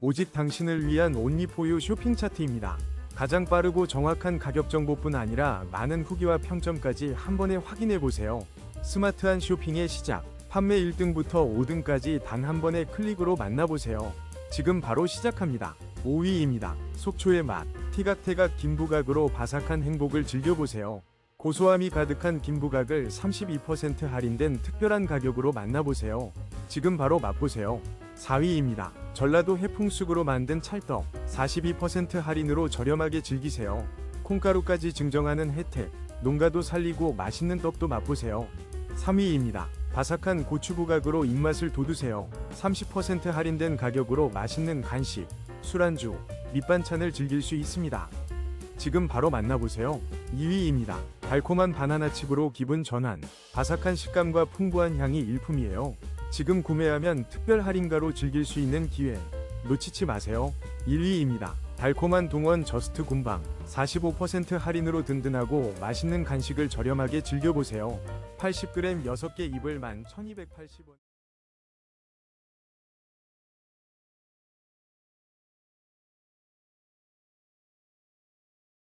오직 당신을 위한 온리포유 쇼핑 차트입니다. 가장 빠르고 정확한 가격 정보뿐 아니라 많은 후기와 평점까지 한 번에 확인해 보세요. 스마트한 쇼핑의 시작. 판매 1등부터 5등까지 단 한 번의 클릭으로 만나보세요. 지금 바로 시작합니다. 5위입니다. 속초의 맛. 티각태각 김부각으로 바삭한 행복을 즐겨보세요. 고소함이 가득한 김부각을 32% 할인된 특별한 가격으로 만나보세요. 지금 바로 맛보세요. 4위입니다. 전라도 해풍쑥으로 만든 찰떡 42% 할인으로 저렴하게 즐기세요. 콩가루까지 증정하는 혜택, 농가도 살리고 맛있는 떡도 맛보세요. 3위입니다. 바삭한 고추 부각으로 입맛을 돋우세요. 30% 할인된 가격으로 맛있는 간식, 술안주, 밑반찬을 즐길 수 있습니다. 지금 바로 만나보세요. 2위입니다. 달콤한 바나나 칩으로 기분 전환. 바삭한 식감과 풍부한 향이 일품이에요. 지금 구매하면 특별 할인가로 즐길 수 있는 기회. 놓치지 마세요. 1위입니다. 달콤한 동원 저스트 군방. 45% 할인으로 든든하고 맛있는 간식을 저렴하게 즐겨보세요. 80g 6개 입을 11,280원.